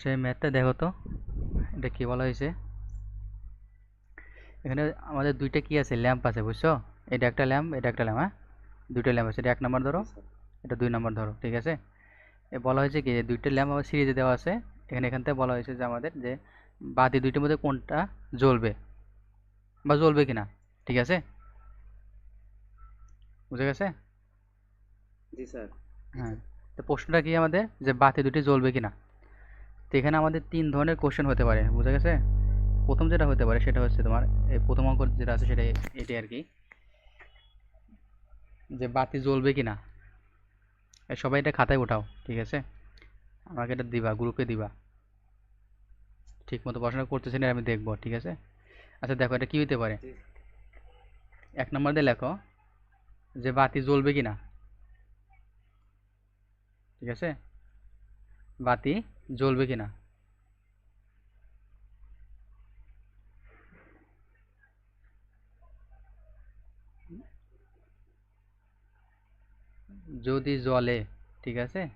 আচ্ছা এই ম্যাথটা দেখো তো। এটা কি বলা হয়েছে? এখানে আমাদের দুইটা কি আছে? ল্যাম্প আছে বুঝছ? এটা একটা ল্যাম্প এটা একটা ল্যাম্প হ্যাঁ? দুইটা ল্যাম্প আছে এটা এক নাম্বার ধরো এটা দুই নাম্বার ধরো ঠিক আছে? এ বলা হয়েছে কি যে দুইটা ল্যাম্প আমার সিরিজে দেওয়া আছে। এখানে এখান থেকে বলা হয়েছে যে আমাদের যে বাতি দুইটার মধ্যে কোনটা জ্বলবে বা জ্বলবে কিনা ঠিক আছে? বুঝে গেছে? জি স্যার। হ্যাঁ তো প্রশ্নটা কি আমাদের? যে বাতি দুটি জ্বলবে কিনা। তো এখানে আমাদের তিন ধরনের কোশ্চেন হতে পারে, বুঝা গেছে? প্রথম যেটা হতে পারে সেটা হচ্ছে তোমার, এই প্রথম অঙ্ক যেটা আছে সেটা এটাই আর কি। যে বাতি জ্বলবে কিনা। এ সবাই এটা খাতায় উঠাও ঠিক আছে? আমাকে এটা দিবা, গ্রুপে দিবা। ঠিক মতো পড়াশোনা করতেছি না, আমি দেখব, ঠিক আছে? আচ্ছা দেখো, এটা কি হতে পারে? এক নম্বর দিয়ে লেখো, যে বাতি জ্বলবে কিনা। ঠিক আছে? বাতি জ্বলবে কিনা? যদি জ্বলে ঠিক আছে?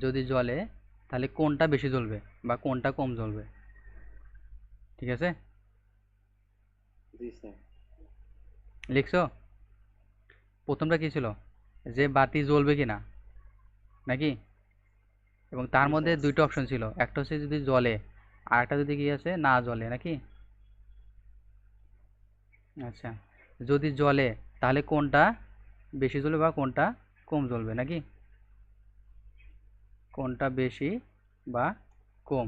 যদি জ্বলে তাহলে কোনটা বেশি জ্বলবে বা কোনটা কম জ্বলবে? ঠিক আছে? লিখছো? প্রথমটা কি ছিল? যে বাতি জ্বলবে কিনা? নাকি? এবং তার মধ্যে দুইটা অপশন ছিল। একটা হচ্ছে যদি জলে আর একটা যদি কি আছে না জলে নাকি? আচ্ছা যদি জলে তাহলে কোনটা বেশি জ্বলবে বা কোনটা কম জ্বলবে নাকি? কোনটা বেশি বা কম?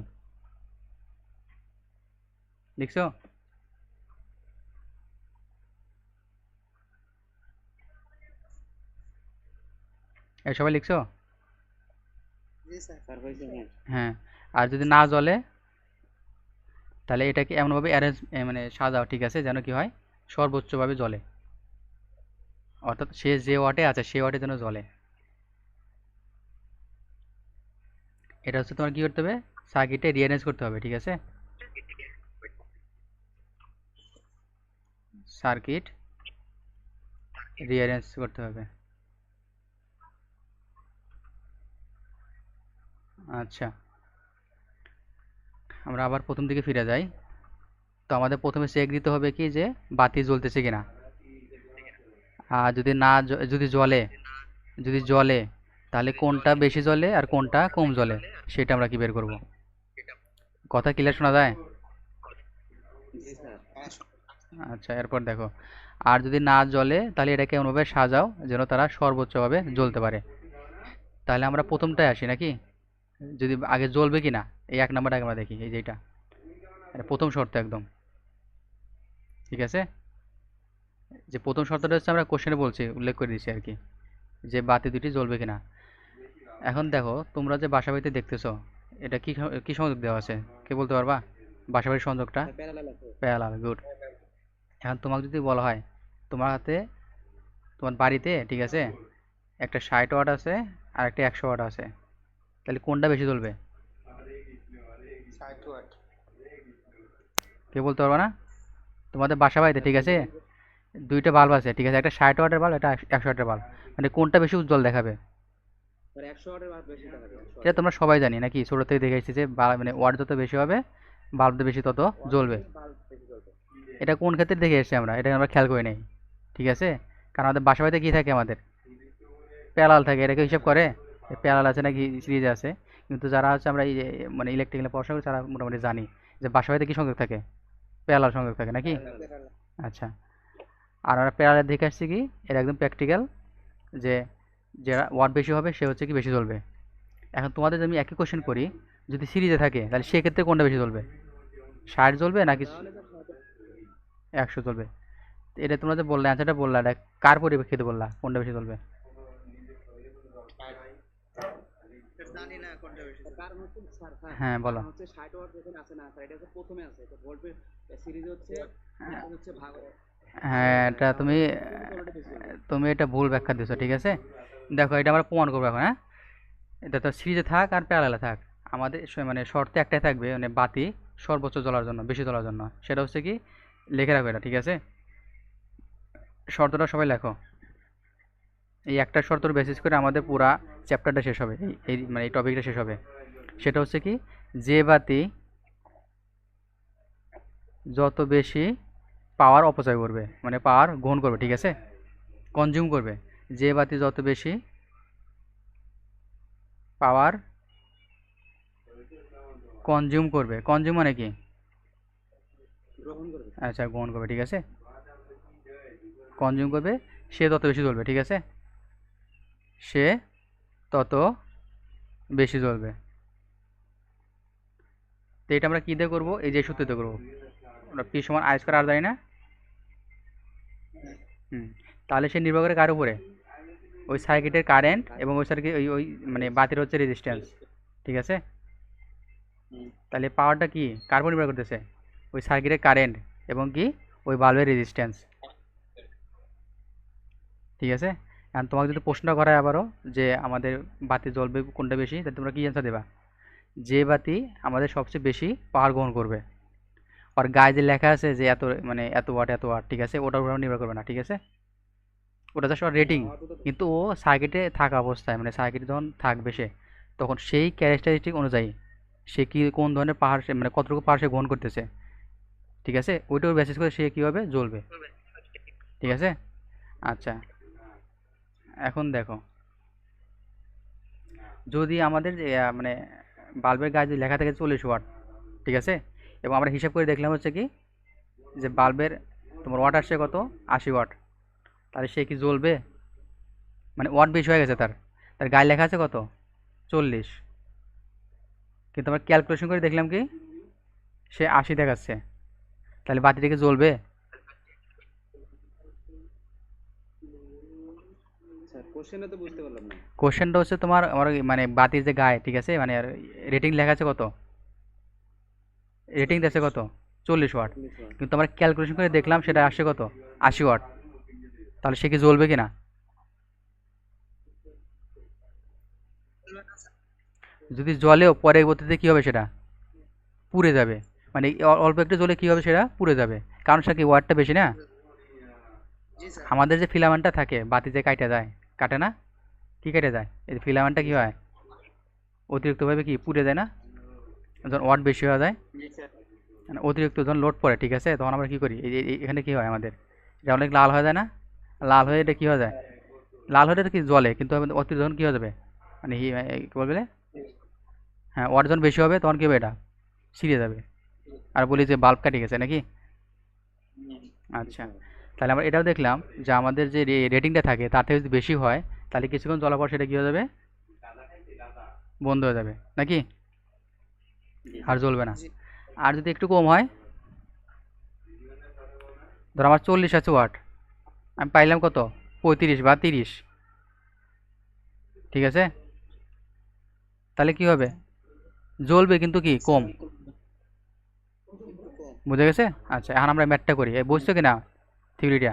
লিখছো এই সবাই লিখছো জি স্যার স্যার হয়েছে হ্যাঁ আর যদি না জ্বলে, তাহলে এটাকে এমনভাবে অ্যারেঞ্জ মানে সাজাও, ঠিক আছে? যেন কি হয়? সর্বোচ্চভাবে জ্বলে। অর্থাৎ সে যে ওয়াটে আছে, সে ওয়াটে যেন জ্বলে। এটা হচ্ছে তোমার কি করতে হবে? সার্কিটে রিঅ্যারেঞ্জ করতে হবে, ঠিক আছে? সার্কিট রিঅ্যারেঞ্জ করতে হবে। আচ্ছা। আমরা আবার প্রথম দিকে ফিরে যাই। তো আমাদের প্রথমে চেক দিতে হবে কি যে বাতি জ্বলতেছে কিনা। আর যদি না যদি জ্বলে যদি জ্বলে, তাহলে কোনটা বেশি জ্বলে আর কোনটা কম জ্বলে, সেটা আমরা কি বের করব? কথা ক্লিয়ার শোনা যায়? আচ্ছা এরপর দেখো। আর যদি না জ্বলে, তাহলে এটাকে এমনভাবে সাজাও যেন তারা সর্বোচ্চভাবে জ্বলতে পারে। তাহলে আমরা প্রথমটায় আসি নাকি? যদি আগে জ্বলবে কি না এই এক নাম্বারটা আমরা দেখি এই যে এটা। প্রথম শর্ত একদম। ঠিক আছে? যে প্রথম শর্তটা হচ্ছে আমরা কোশ্চেনে বলছি উল্লেখ করে দিচ্ছি আর কি যে বাতি দুটি জ্বলবে কিনা। এখন দেখো তোমরা যে বাসা বাড়িতে দেখতেছো এটা কি কি সংযোগ দেওয়া আছে? কে বলতে পারবা? বাসা বাড়ির সংযোগটা? প্যারালাল গুড এখন তোমাকে যদি বলা হয় তোমার হাতে তোমার বাড়িতে ঠিক আছে একটা ষাট ওয়াট আছে আর একটা একশো ওয়াট আছে। তাহলে কোনটা বেশি ওয়াট কে বলতে পারব না? তোমাদের বাসা বাড়িতে ঠিক আছে? দুইটা বাল্ব আছে ঠিক আছে? একটা ষাট ওয়াটের বাল্ব একটা একশো ওয়াটের বাল্ব। মানে কোনটা বেশি উজ্জ্বল দেখাবে? দেয় এটা তোমরা সবাই জানি নাকি? ছোটো থেকে দেখে এসেছি যে মানে ওয়াট যত বেশি হবে বাল্ব বেশি তত জ্বলবে। এটা কোন ক্ষেত্রে দেখে এসেছি আমরা? এটা আমরা খেয়াল করে নেই ঠিক আছে? কারণ আমাদের বাসা বাড়িতে কী থাকে আমাদের? প্যারাল থাকে এটাকে হিসাব করে? প্যারাল আছে নাকি সিরিজ আছে? কিন্তু যারা হচ্ছে আমরা এই যে মানে ইলেকট্রিক্যালে পড়াশোনা করি তারা মোটামুটি জানি যে বাসা বাড়িতে কী সংযোগ থাকে? প্যারালাল সংযোগ থাকে নাকি? আচ্ছা। আর আমরা প্যারালের দেখে আসছি কি? এটা একদম প্র্যাকটিক্যাল যে যারা ওয়াট বেশি হবে সে হচ্ছে কি বেশি চলবে। এখন তোমাদের আমি একই কোশ্চেন করি যদি সিরিজে থাকে তাহলে সেক্ষেত্রে কোনটা বেশি চলবে? ষাট চলবে নাকি একশো চলবে। এটা তোমরা যে বললে অ্যান্সারটা বললা এটা কার পরিপ্রেক্ষিতে বললা কোনটা বেশি চলবে জানি না কোনটা বেশি কারণ হচ্ছে স্যার স্যার হ্যাঁ বলো। হচ্ছে ষাট ওয়াট যেখানে আছে না স্যার এটা হচ্ছে প্রথমে আছে ভোল্টেজ সিরিজ হচ্ছে হচ্ছে ভাগ হ্যাঁ এটা তুমি তুমি এটা ভুল ব্যাখ্যা দিছো ঠিক আছে? দেখো এটা আমরা প্রমাণ করব এখন হ্যাঁ? এটা তো সিরিজে থাক আর প্যারালালে থাক। আমাদের মানে শর্তে একটাই থাকবে মানে বাতি সর্বোচ্চ জ্বলার জন্য বেশি জ্বলার জন্য। সেটা হচ্ছে কি লিখে রাখো এটা ঠিক আছে? শর্তটা সবাই লেখো। এই একটা শর্তর বেসিস করে আমাদের পুরা চ্যাপ্টারটা শেষ হবে এই মানে এই টপিকটা শেষ হবে। সেটা হচ্ছে কি? যে বাতি যত বেশি পাওয়ার অপচয় করবে মানে পাওয়ার গ্রহণ করবে, ঠিক আছে? কনজিউম করবে, যে বাতি যত বেশি পাওয়ার কনজিউম করবে কনজিউম মানে কি? আচ্ছা গ্রহণ করবে, ঠিক আছে? কনজিউম করবে, সে তত বেশি জ্বলবে, ঠিক আছে? সে তত বেশি জ্বলবে। তো এটা আমরা কী দিয়ে করব? এই যে সূত্রতে করব। আমরা পি সমান আই স্কোয়ার আর জানি না? হুম। তাহলে সে নির্ভর করে কার উপরে? ওই সার্কিটের কারেন্ট এবং ওই সার্কিট ওই ওই মানে বাতির হচ্ছে রেজিস্ট্যান্স ঠিক আছে। তাহলে পাওয়ারটা কি? কার উপর নির্ভর করতেছে? ওই সার্কিটের কারেন্ট এবং কি? ওই বাল্বের রেজিস্ট্যান্স ঠিক আছে? এখন তোমাকে যদি প্রশ্নটা করা হয় আবারও যে আমাদের বাতি জ্বলবে কোনটা বেশি, তাহলে তোমরা কি অ্যান্সার দেবা? যে বাতি আমাদের সবচেয়ে বেশি পাওয়ার গ্রহণ করবে। আর গায়ে যে লেখা আছে যে এত মানে এত ওয়াট এত ওয়াট, ঠিক আছে? ওটার উপর নির্ভর করবে না, ঠিক আছে? ওটা জাস্ট রেটিং কিন্তু ও সার্কিটে থাকা অবস্থায় মানে সার্কিটে যখন থাকবে সে, তখন সেই ক্যারেক্টারিস্টিক অনুযায়ী সে কী, কোন ধরনের পাহাড় সে মানে কতটুকু পাহাড় সে গ্রহণ করতেছে, ঠিক আছে? ওইটার বেসিস করে সে কীভাবে জ্বলবে। ঠিক আছে? আচ্ছা। এখন দেখো, যদি আমাদের মানে বাল্বের গায়ে লেখা থাকে চল্লিশ ওয়াট, ঠিক আছে? এবং আমরা হিসাব করে দেখলাম হচ্ছে কি, যে বাল্বের তোমার ওয়াট আসছে কত? আশি ওয়াট। তাহলে সে কি জ্বলবে? মানে ওয়াট বেশি হয়ে গেছে তার। তার গায়ে লেখা আছে কত? চল্লিশ। কিন্তু আমরা ক্যালকুলেশন করে দেখলাম কি, সে আশি দেখাচ্ছে। তাহলে বাতিটা কি জ্বলবে আচ্ছা কোশ্চেনে তো বুঝতে পারলাম না কোশ্চেনটা হচ্ছে তোমার আমার মানে বাতির যে গায়ে ঠিক আছে? মানে রেটিং লেখা আছে কত? রেটিং আছে কত? চল্লিশ ওয়াট কিন্তু আমরা ক্যালকুলেশন করে দেখলাম সেটা আসছে কত? আশি ওয়াট তাহলে সে কি জ্বলবে কি না যদি জলেও পরবর্তীতে কী হবে সেটা? পুড়ে যাবে। মানে অল্প একটু জলে কী হবে সেটা? পুড়ে যাবে। কারণ সে কি ওয়াটটা বেশি না? আমাদের যে ফিলামেন্টটা থাকে বাতি যে কাটে যায় কাটে না? কি কেটে যায়? এই ফিলামেন্টটা কী হয়? অতিরিক্তভাবে কি পুড়ে যায় না? যখন ওয়াট বেশি হয়ে যায়? মানে অতিরিক্ত যখন লোড পড়ে, ঠিক আছে? তখন আমরা কী করি? এই যে এখানে কী হয় আমাদের? এটা অনেক লাল হয়ে যায় না? লাল হয়ে এটা কী হয়ে যায়? লাল হয়ে এটা কি জলে কিন্তু অতিরিক্ত যখন কী হয়ে যাবে? মানে কী বলবে? হ্যাঁ ওয়াট যখন বেশি হবে, তখন কী হবে এটা? ছিঁড়ে যাবে। আর বলি যে বাল্ব কাটে গেছে নাকি? আচ্ছা। তাহলে আমরা এটাও দেখলাম যে আমাদের যে রেটিংটা থাকে তার থেকে যদি বেশি হয় তাহলে কিছুক্ষণ চলার পর সেটা কী হয়ে যাবে? বন্ধ হয়ে যাবে নাকি? আর জ্বলবে না। আর যদি একটু কম হয় ধর আমার চল্লিশ আছে ওয়াট আমি পাইলাম কত? পঁয়ত্রিশ বা তিরিশ। ঠিক আছে? তাহলে কি হবে? জ্বলবে কিন্তু কি? কম। বুঝে গেছে? আচ্ছা এখন আমরা ম্যাটটা করি। এই বুঝছ কি না? থিওরিটা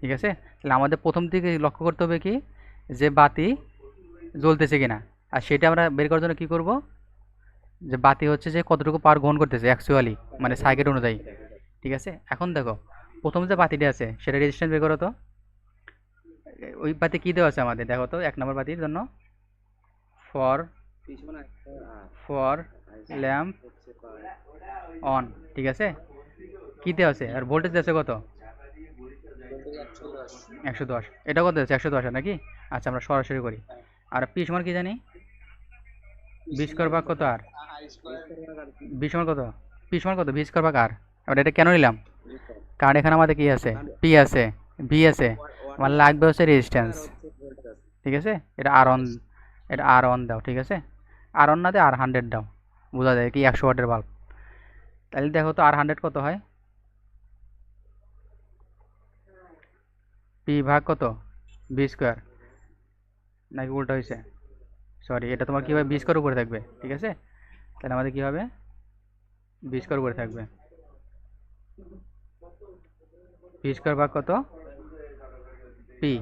ঠিক আছে? তাহলে আমাদের প্রথম থেকে লক্ষ্য করতে হবে কি? যে বাতি জ্বলতেছে কিনা। আর সেটা আমরা বের করার জন্য কী করব? যে বাতি হচ্ছে যে কতটুকু পাওয়ার গ্রহণ করতেছে অ্যাকচুয়ালি মানে সার্কিট অনুযায়ী। ঠিক আছে? এখন দেখো প্রথম যে বাতিটা আছে সেটা রেজিস্ট্যান্স বের করো তো। ওই বাতি কী দেওয়া আছে আমাদের? দেখো তো এক নম্বর বাতির জন্য ফর ফর ল্যাম্প অন ঠিক আছে? কী দেওয়া আছে? আর ভোল্টেজ আছে কত? একশো দশ। এটা কত আছে? একশো দশ নাকি? আচ্ছা আমরা সরাসরি করি। আর পি সমান কি জানি? বিশ কর ভাগ কত আর? বি সমান কত? পি সমান কত? বিশ কর ভাগ আর। এবার এটা কেন নিলাম? কারণ এখানে আমাদের কি আছে? পি আছে, বি আছে। আমার লাগবে হচ্ছে রেজিস্ট্যান্স ঠিক আছে? এটা আর অন এটা আর অন দাও, ঠিক আছে? আর অন না দিয়ে আর হান্ড্রেড দাও। বোঝা যায় কি একশো ওয়াটের বাল্ব তাহলে দেখো তো, আর হান্ড্রেড কত হয়? পি ভাগ কত? B square. নাকি উল্টো হয়েছে সরি এটা তোমার কী হবে বি স্কোয়ার উপরে থাকবে? ঠিক আছে? তাহলে আমাদের কী হবে? বি স্কোয়ার উপরে থাকবে। বি স্কোয়ার ভাগ কত? পি।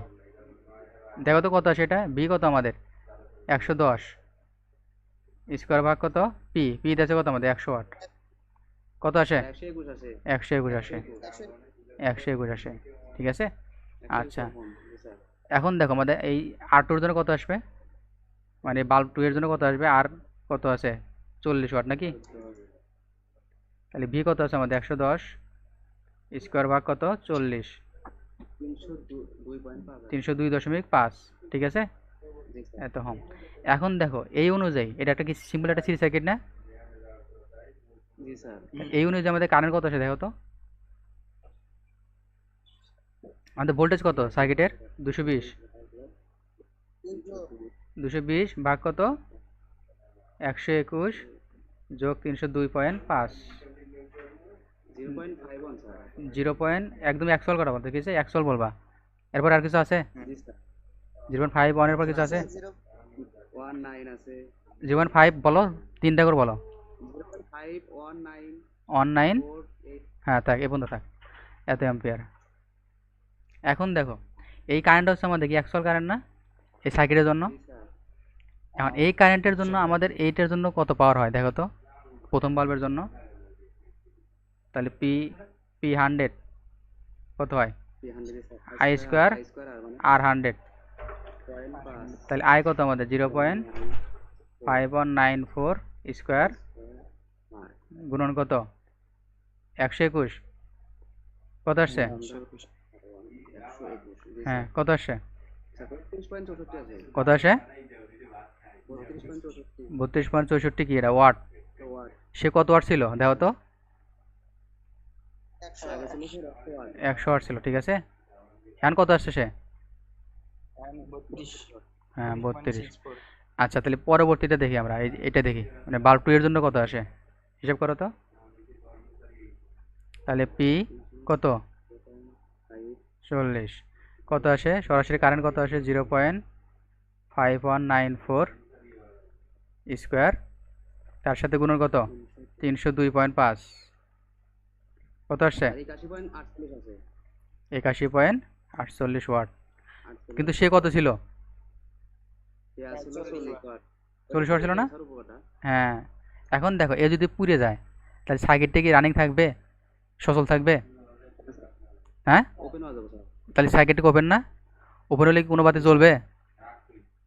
দেখো তো কত আছে এটা? বি কত আমাদের? একশো দশ। স্কোয়ার ভাগ কত? পি। পি আছে কত আমাদের? একশো আট। কত আসে? আছে একশো একুশ আসে। একশো একুশ আসে। ঠিক আছে? আচ্ছা। এখন দেখো আমাদের এই আর টুর জন্য কত আসবে? মানে বাল্ব টু এর জন্য কত আসবে? আর কত আছে? চল্লিশ ওয়াট নাকি? তাহলে ভি কত আছে আমাদের? একশো দশ। স্কোয়ার ভাগ কত? চল্লিশ। তিনশো দুই তিনশো দুই দশমিক পাঁচ ঠিক আছে? এত হম। এখন দেখো এই অনুযায়ী এটা একটা কি সিম্পল একটা সিরিজ সার্কিট না এই অনুযায়ী আমাদের কারেন্ট কত আসে দেখো তো? আমাদের ভোল্টেজ কত? সার্কিটের দুশো বিশ। দুশো বিশ ভাগ কত? একশো একুশ যোগ তিনশো দুই পয়েন্ট পাঁচ। জিরো পয়েন্ট একদম একশোল করা বলতে কিছু একশোল বলবা। এরপর আর কিছু আছে? জিরো পয়েন্ট ফাইভ ওয়ানের পর কিছু আছে? জিরো পয়েন্ট ফাইভ বলো তিনটা করে বলো। ওয়ান নাইন হ্যাঁ থাক এ পর্যন্ত থাক। এত অ্যাম্পিয়ার। এখন দেখো এই কারেন্ট হচ্ছে আমাদের কি একশোল কারেন্ট না এই সার্কিটের জন্য এখন এই কারেন্টের জন্য আমাদের এইটার জন্য কত পাওয়ার হয় দেখো তো প্রথম বাল্বের জন্য তাহলে পি পি হান্ড্রেড কত হয় আই স্কোয়ার আর মানে হান্ড্রেড তাহলে আই কত আমাদের zero point five one nine four square গুণন কত একশো একুশ কত আসছে একশো একুশ একশো একুশ জি হ্যাঁ কত আছে কত আসে? বত্রিশ পয়েন্ট চৌষট্টি কি এটা ওয়াট। সে কত ওয়াট ছিল? দেখো তো। একশো একচল্লিশ ওয়াট ছিল, ঠিক আছে? এখন কত আসছে সে? হ্যাঁ বত্রিশ। আচ্ছা তাহলে পরবর্তীটা দেখি আমরা। এটা দেখি। মানে বাল্ব টু এর জন্য কত আসে? হিসাব করো তো। তাহলে পি কত? চল্লিশ। কত আসে? সরাসরি কারেন্ট কত আসে? Zero point five one nine four square তার সাথে গুণন কত? তিনশো দুই পয়েন্ট পাঁচ। কত আসছে একাশি পয়েন্ট আটচল্লিশ আছে। একাশি পয়েন্ট আটচল্লিশ ওয়াট কিন্তু সে কত ছিল? চল্লিশ ওয়াট ছিল না? হ্যাঁ। এখন দেখো এ যদি পুড়ে যায় তাহলে সার্কিটটা কি রানিং থাকবে? সচল থাকবে? হ্যাঁ? ওপেন হয়ে যাবে তাহলে সার্কিটটা ওপেন না? ওপেন হলে কি কোনো বাতি জ্বলবে?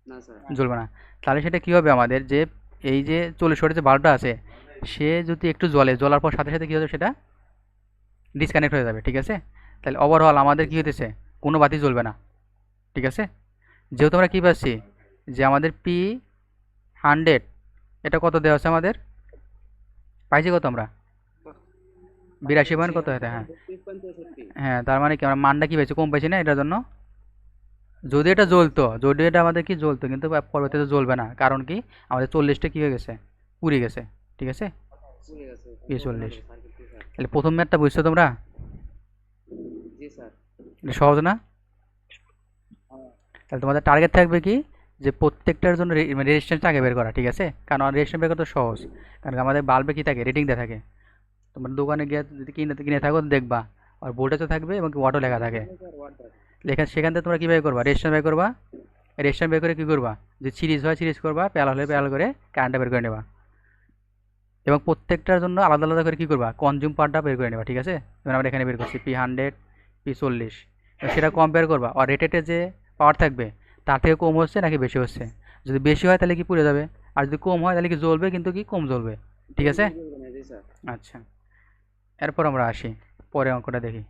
না স্যার জ্বলবে না। তাহলে সেটা কী হবে আমাদের যে এই যে চল্লিশ ওয়াটের যে বাল্বটা আছে সে যদি একটু জ্বলে জ্বলার পর সাথে সাথে কী হবে সেটা? ডিসকানেক্ট হয়ে যাবে ঠিক আছে? তাহলে ওভারঅল আমাদের কী হতেছে কোনো বাতি জ্বলবে না। ঠিক আছে? যেহেতু আমরা কী পাচ্ছি? যে আমাদের পি হান্ড্রেড এটা কত দেওয়া আছে আমাদের? পাইছি কত আমরা? বিরাশি পয়েন্ট কত হতে হ্যাঁ। হ্যাঁ তার মানে কি আমরা মানটা কি পেয়েছি? কম পেয়েছি না এটার জন্য? যদি এটা জ্বলতো যদি এটা আমাদের কি জ্বলতো কিন্তু পরবর্তীতে জ্বলবে না। কারণ কি? আমাদের চল্লিশটা কি হয়ে গেছে? পুড়ে গেছে। ঠিক আছে? চল্লিশ। তাহলে প্রথম ম্যাথটা বুঝছ তোমরা? এটা সহজ না? তাহলে তোমাদের টার্গেট থাকবে কি? যে প্রত্যেকটার জন্য রেজিস্ট্যান্সটা আগে বের করা ঠিক আছে? কারণ রেজিস্ট্যান্স বের করতে সহজ। কারণ আমাদের বাল্বে কি থাকে? রেটিং দেওয়া থাকে। তোমরা দোকানে গিয়ে যদি কিনে কিনে থাকো দেখবা। আর ভোল্টেজও থাকবে এবং ওয়াটও লেখা থাকে। লেখা সেখান থেকে তোমরা কীভাবে করবা? রেজিস্ট্যান্স বের করবা? রেজিস্ট্যান্স বের করে কী করবা? যে সিরিজ হয় সিরিজ করবা প্যাল হলে প্যাল করে কারেন্টটা বের করে নেবা। এবং প্রত্যেকটার জন্য আলাদা আলাদা করে কী করবা? কনজিউম পার্টটা বের করে নেবা ঠিক আছে? যেমন আমরা এখানে বের করছি পি হান্ড্রেড পি চল্লিশ। সেটা কম্পেয়ার করবা। আর রেটেডের যে পাওয়ার থাকবে তার থেকে কম হচ্ছে নাকি বেশি হচ্ছে? যদি বেশি হয় তাহলে কি পুড়ে যাবে? আর যদি কম হয় তাহলে কি জ্বলবে? কিন্তু কি কম জ্বলবে ঠিক আছে? আচ্ছা। এরপর আমরা আসি পরে অঙ্কটা দেখি।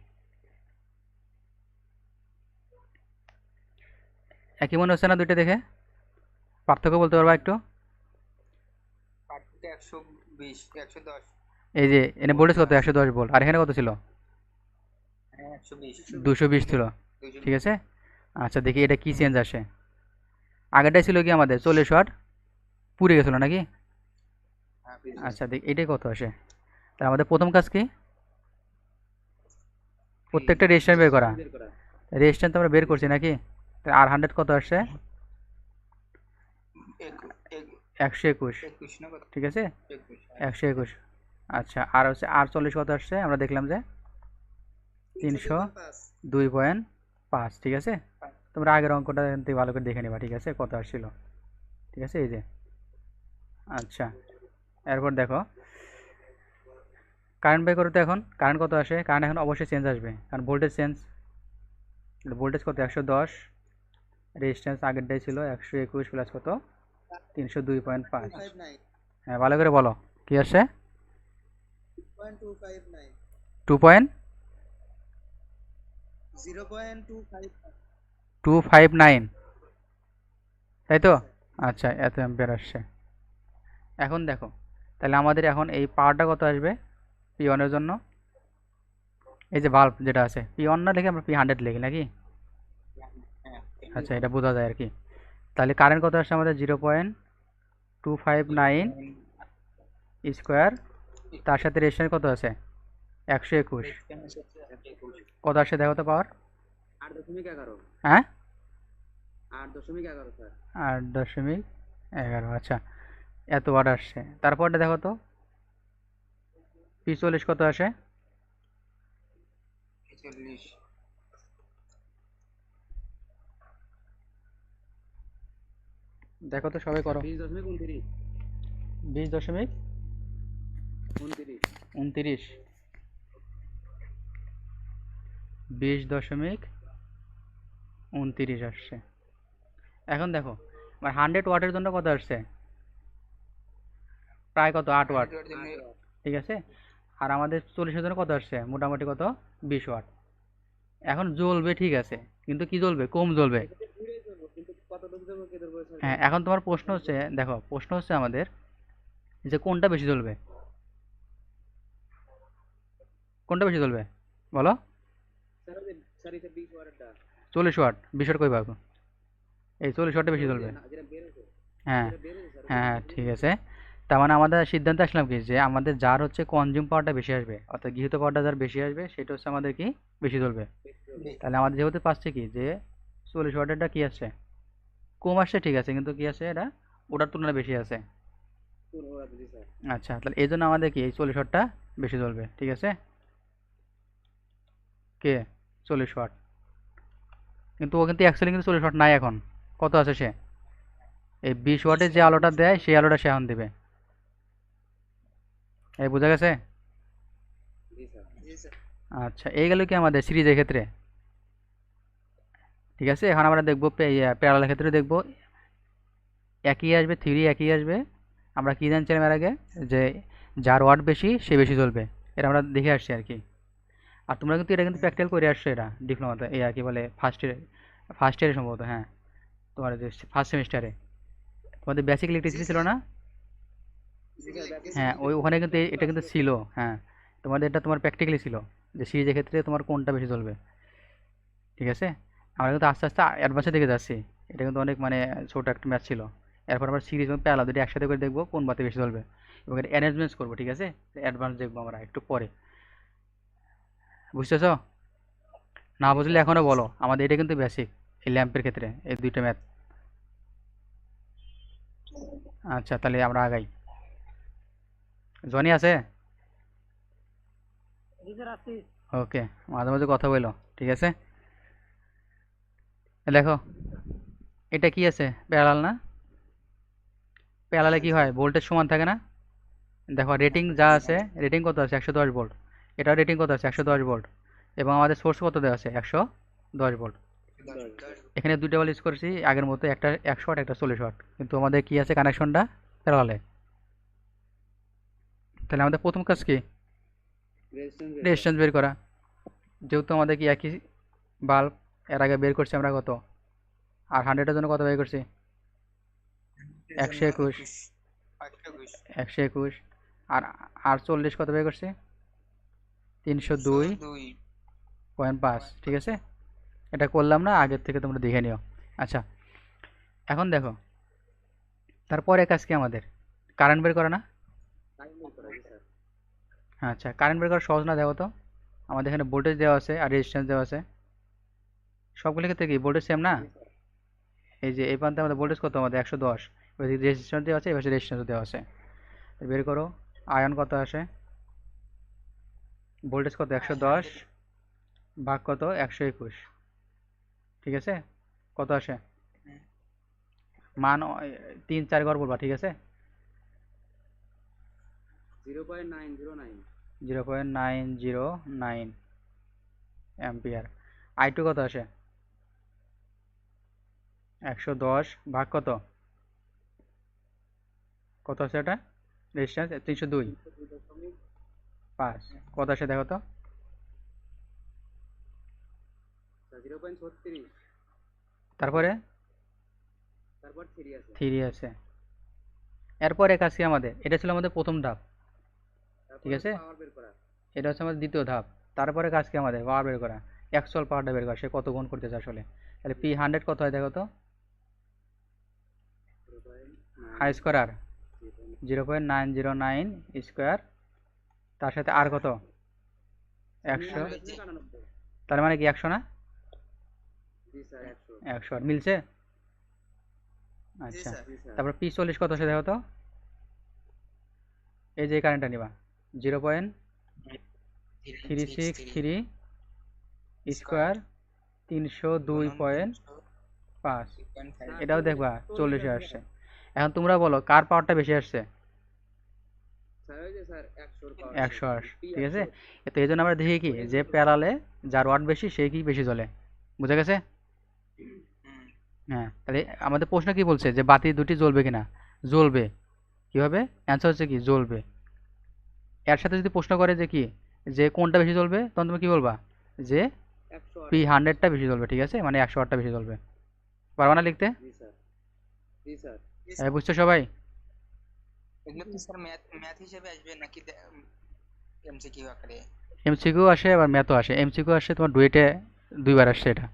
একই মনে হচ্ছে না দুইটা দেখে? পার্থক্য বলতে পারবা একটু? দশ। এই যে এনে ভোল্টেজ কত? একশো দশ ভোল্ট আর এখানে কত ছিল? হ্যাঁ একশো বিশ। দুশো বিশ ছিল। ঠিক আছে? আচ্ছা দেখি এটা কি চেঞ্জ আসে। আগেরটাই ছিল কি আমাদের? চল্লিশ ওয়াট? পুড়ে গেছিল নাকি? হ্যাঁ, আচ্ছা দেখি এটাই কত আসে? তাহলে আমাদের প্রথম কাজ কি? প্রত্যেকটা রেজিস্ট্যান্স বের করা। বের তো আমরা বের করছি নাকি? আর হান্ড্রেড কত আসছে? একু- একু- একশো একুশ ঠিক আছে? একশো একুশ আচ্ছা আর হচ্ছে আর চল্লিশ কত আসছে? আমরা দেখলাম যে তিনশো দুই পয়েন্ট পাঁচ ঠিক আছে? তোমরা আগের অঙ্কটা ভালো করে দেখে নেবা ঠিক আছে? কত আসছিল? ঠিক আছে? এই যে। আচ্ছা এরপর দেখো। কারেন্ট বের করো তো এখন? কারেন্ট কত আসে? কারেন্ট এখন অবশ্যই চেঞ্জ আসবে। কারণ ভোল্টেজ চেঞ্জ ভোল্টেজ কত? একশো দশ। রেজিস্ট্যান্স আগেরটাই ছিল একশো একুশ প্লাস কত? তিনশো দুই পয়েন্ট পাঁচ। হ্যাঁ ভালো করে বলো। কি point two point two five nine তাই তো? আচ্ছা এত অ্যাম্পিয়ার আসছে। এখন দেখো, তাহলে আমাদের এখন এই পাওয়ারটা কত আসবে? পি ওয়ানের জন্য। এই যে বাল্ব যেটা আছে পি ওয়ান না লিখে আমরা পি হান্ড্রেড লিখি নাকি? আচ্ছা এটা বোঝা যায় আর কি। তাহলে কারেন্ট কত আসছে আমাদের? Zero point two five nine square তার সাথে রেজিস্ট্যান্স কত আছে? একশো একুশ। কত আসছে দেখো তো পাওয়ার আট দশমিক এগারো। হ্যাঁ? আট দশমিক এগারো স্যার আট দশমিক এগারো আচ্ছা। এত ওয়াট আসছে। তারপরটা দেখো তো। পি চল্লিশ কত আসে? চল্লিশ দেখো তো সবাই করো। বিশ দশমিক উনত্রিশ। বিশ দশমিক উনত্রিশ। উনতিরিশ। বিশ দশমিক উনতিরিশ আসছে। এখন দেখো আমার হান্ড্রেড ওয়াটের জন্য কত আসছে? প্রায় কত? আট ওয়াট। ঠিক আছে? আর আমাদের চল্লিশের জন্য কত আসছে? মোটামুটি কত? বিশ ওয়াট। এখন জ্বলবে, ঠিক আছে। কিন্তু কি জ্বলবে? কম জ্বলবে। হ্যাঁ এখন তোমার প্রশ্ন হচ্ছে, দেখো, প্রশ্ন হচ্ছে আমাদের যে কোনটা বেশি জ্বলবে? কোনটা বেশি জ্বলবে? বলো। চল্লিশ ওয়াট। বিশ ওয়াট কই পাবো? এই চল্লিশ ওয়াটটা বেশি জ্বলবে। হ্যাঁ হ্যাঁ হ্যাঁ ঠিক আছে। তার মানে আমাদের সিদ্ধান্ত আসলাম কি? যে আমাদের যার হচ্ছে কনজিউম পাওয়ারটা বেশি আসবে, অর্থাৎ গৃহীত পাওয়ারটা যার বেশি আসবে, সেটা হচ্ছে আমাদের কি? বেশি জ্বলবে তাহলে আমাদের যেহেতু পাচ্ছে কি? যে চল্লিশ ওয়াটেরটা কি আসছে। কম আসছে ঠিক আছে, কিন্তু কি আছে? এটা ওটার তুলনায় বেশি আছে। আচ্ছা তাহলে এই জন্য আমাদের কি? এই চল্লিশ ওয়াটটা বেশি চলবে, ঠিক আছে? কে? চল্লিশ ওয়াট কিন্তু ও কিন্তু অ্যাকচুয়ালি কিন্তু চল্লিশ ওয়াট নাই এখন। কত আছে সে? এই বিশ ওয়াটে যে আলোটা দেয়, সেই আলোটা সে এখন দেবে। এই বোঝা গেছে? জি স্যার। জি স্যার। আচ্ছা এই গেল কি আমাদের সিরিজের ক্ষেত্রে? ঠিক আছে এখন আমরা দেখব প্যারালাল ক্ষেত্রে দেখব। একই আসবে থ্রি একই আসবে। আমরা কী জানছিলাম এর আগে? যে যার ওয়াট বেশি সে বেশি চলবে। এটা আমরা দেখে আসছি আর কি। আর তোমরা কিন্তু এটা কিন্তু প্র্যাকটিক্যাল করে আসছো এটা ডিপ্লোমাতে এই আর কি বলে ফার্স্ট ইয়ারে ফার্স্ট ইয়ারে সম্ভবত হ্যাঁ। তোমার যে ফার্স্ট সেমিস্টারে তোমাদের বেসিক ইলেকট্রিসিটি ছিল না? হ্যাঁ ওই ওখানে কিন্তু এটা কিন্তু ছিল হ্যাঁ। তোমাদের এটা তোমার প্র্যাকটিক্যালি ছিল, যে সিরিজের ক্ষেত্রে তোমার কোনটা বেশি চলবে। ঠিক আছে? আমরা কিন্তু আস্তে আস্তে অ্যাডভান্সের দিকে যাচ্ছি। এটা কিন্তু অনেক মানে ছোটো একটা ম্যাচ ছিল। এরপর আমরা সিরিজ এবং প্যালা দুটি একসাথে করে দেখব কোন বাতে বেশি চলবে। এবং এটা অ্যারেঞ্জমেন্টস করব, ঠিক আছে? অ্যাডভান্স দেখব আমরা একটু পরে। বুঝতেছ? না বুঝলে এখনও বলো, আমাদের এটা কিন্তু বেসিক এই ল্যাম্পের ক্ষেত্রে, এই দুইটা ম্যাথ আচ্ছা তাহলে আমরা আগাই। জনি আছে? ওকে মাঝে মাঝে কথা বলো ঠিক আছে? দেখো এটা কি আছে? প্যারালাল না? প্যারালালে কি হয়? ভোল্টেজ সমান থাকে না? দেখো রেটিং যা আছে রেটিং কত আছে? একশো দশ ভোল্ট এটার রেটিং কত আছে? একশো দশ ভোল্ট এবং আমাদের সোর্স কত দেওয়া আছে? একশো দশ ভোল্ট এখানে দুটো বল ইউজ করেছি আগের মতো একটা একশো ওয়াট একটা চল্লিশ ওয়াট কিন্তু আমাদের কি আছে কানেকশনটা প্যারালালে। তাহলে আমাদের প্রথম কাজ কি? রেজিস্ট্যান্স বের করা। যেহেতু আমাদের কি একই বাল্ব এর আগে বের করছি আমরা কত? আর হান্ড্রেডের জন্য কত বের করছি? একশো একুশ। একশো একুশ। আর আর চল্লিশ কত বের করছি? তিনশো দুই পয়েন্ট পাঁচ। ঠিক আছে? এটা করলাম না আগের থেকে তোমরা দেখে নিও। আচ্ছা এখন দেখো। তারপরে কাজ কি আমাদের? কারেন্ট বের করা না টাইম করা জি স্যার আচ্ছা কারেন্ট বের করা সহজ না দেখো তো? আমাদের এখানে ভোল্টেজ দেওয়া আছে আর রেজিস্ট্যান্স দেওয়া আছে। সবগুলো ক্ষেত্রে কি ভোল্টেজ সেম না? এই যে এই প্রান্তে আমাদের ভোল্টেজ কত? আমাদের একশো দশ। এবার রেজিস্ট্যান্স দেওয়া আছে এবার রেজিস্ট্যান্স দেওয়া আছে। বের করো আয়ন কত আসে? ভোল্টেজ কত? একশো দশ। ভাগ কত? একশো একুশ। ঠিক আছে? কত আসে? মান তিন চার ঘর বলবা ঠিক আছে? Zero point nine zero nine. Zero point nine zero nine ampere. I two কত আসে? একশো দশ ভাগ কত? কত আছে এটা? রেজিস্ট্যান্স তিনশো দুই। পাঁচ। কত আসে দেখো তো? ছত্রিশ। তারপরে? তারপর থ্রি আছে এরপরে কাজ কি আমাদের। এটা ছিল আমাদের প্রথম ধাপ। ঠিক আছে? এটা হচ্ছে আমাদের দ্বিতীয় ধাপ। তারপরে কাজ কি আমাদের? পাওয়ার বের করা। অ্যাকচুয়াল পাওয়ারটা বের করা। সে কত গুণ করতেছে আসলে? তাহলে পি হান্ড্রেড কত হয় দেখো তো? I square zero point nine zero nine square তার সাথে আর কত? একশো। তার মানে কি একশো না? একশো। আর মিলছে? আচ্ছা। তারপর পি চল্লিশ কত আছে দেখো তো? এই যে কারেন্টটা নিবা। Zero point three six three square তিনশো দুই পয়েন্ট পাঁচ। এটাও দেখবা চল্লিশে আসছে। এখন তোমরা বলো, কার পাওয়ারটা বেশি আসছে? একশো আস ঠিক আছে? তো এই জন্য আমরা দেখি কি, যে প্যারালে যার ওয়াট বেশি সেই কি বেশি জ্বলে। বুঝা গেছে? হ্যাঁ তাহলে আমাদের প্রশ্ন কি বলছে, যে বাতি দুটি জ্বলবে কিনা? জ্বলবে। কি হবে অ্যান্সার হচ্ছে কি, জ্বলবে। এর সাথে যদি প্রশ্ন করে যে কি যে কোনটা বেশি চলবে তখন তুমি কি বলবা? যে পি হান্ড্রেডটা বেশি চলবে ঠিক আছে? মানে একশো আটটা বেশি চলবে। পারবা না লিখতে? জি স্যার। জি স্যার। এই বুঝছ সবাই? এমসিকিউ আসে আবার ম্যাথও আসে। এমসিকিউ আসে তোমার ডুয়েটে দুইবার আসছে এটা।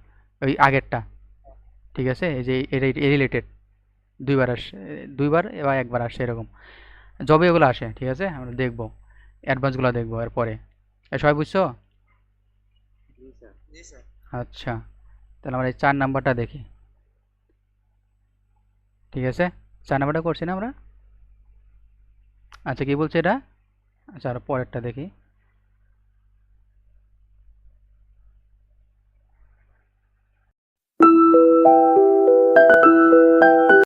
ওই আগেরটা। ঠিক আছে? এই যে এটা রিলেটেড দুইবার আসে দুইবার বা একবার আসে এরকম। জবে এগুলো আসে ঠিক আছে? আমরা দেখব। অ্যাডভান্সগুলো দেখব এরপরে। এ সবাই বুঝছ? স্যার জি স্যার। আচ্ছা তাহলে আমরা এই চার নাম্বারটা দেখি। ঠিক আছে? চার নাম্বারটা করছি না আমরা? আচ্ছা কি বলছে এটা? আচ্ছা আর পরেরটা দেখি।